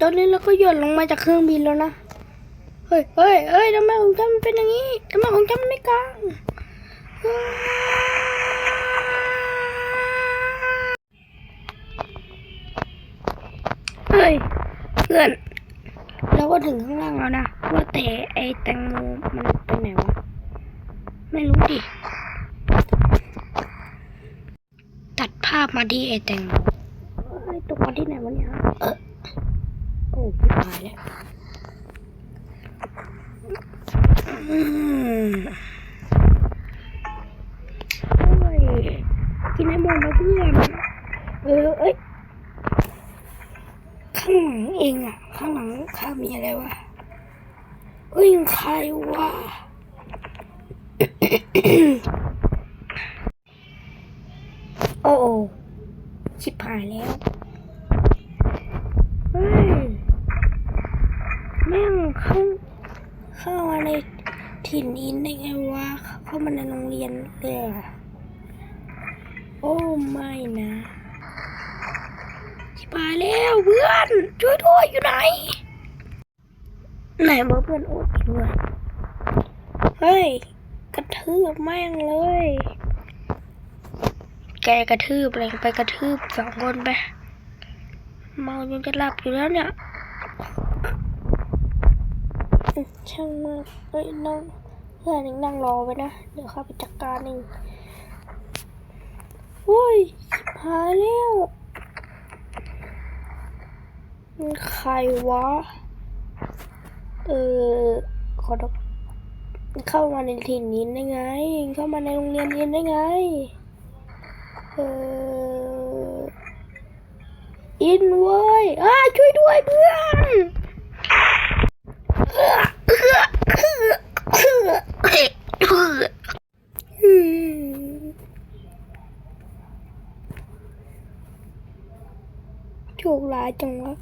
ตอนนี้เราก็หย่อนลงมาจากเครื่องบินแล้วนะ เฮ้ยเฮ้ยเฮ้ยทำไมของฉันมันเป็นอย่างนี้ทำไมของฉันมันไม่กลางเฮ้ย เพื่อน เราก็ถึงข้างล่างแล้วนะ ว่าแต่ไอ้แตงโมมันเป็นไหนวะ ไม่รู้ดิ ตัดภาพมาที่ไอ้แตงโม เอ้ยตกมาที่ไหนวะเนี่ยเออโอ้ยตายแล้วโอ้ยกินให้หมดนะเพื่อนเออเอ้ยข้างหลังเองอะ ข้างหลังข้ามีอะไรวะเอ้ยใครวะโอ้โอชิบหายแล้ว เฮ้ย แม่งเข้า เข้ามาในถิ่นอินได้ไงวะเข้ามาในโรงเรียนเลยอะโอ้ไม่นะชิบายแล้วเพื่อนช่วยด้วยอยู่ไหน ไหนบอกเพื่อนโอ๊ตอยู่ด้วยเฮ้ยกระทืบแม่งเลย แกกระทืบเลยไปกระทืบสองคนไปเมาจนจะหลับอยู่แล้วเนี่ย ช่างมันเอ้ยนั่งเพื่อนยังนั่งรอไว้นะ เดี๋ยวข้าไปจัดการเองโอ้ยหายแล้วมันใครวะ เออขอโทษเข้ามาในถิ่นนี้ได้ไง เข้ามาในโรงเรียนนี้ได้ไง เอออินเว้ยอ่าช่วยด้วยเพื่อน โชคร้ายจังวะ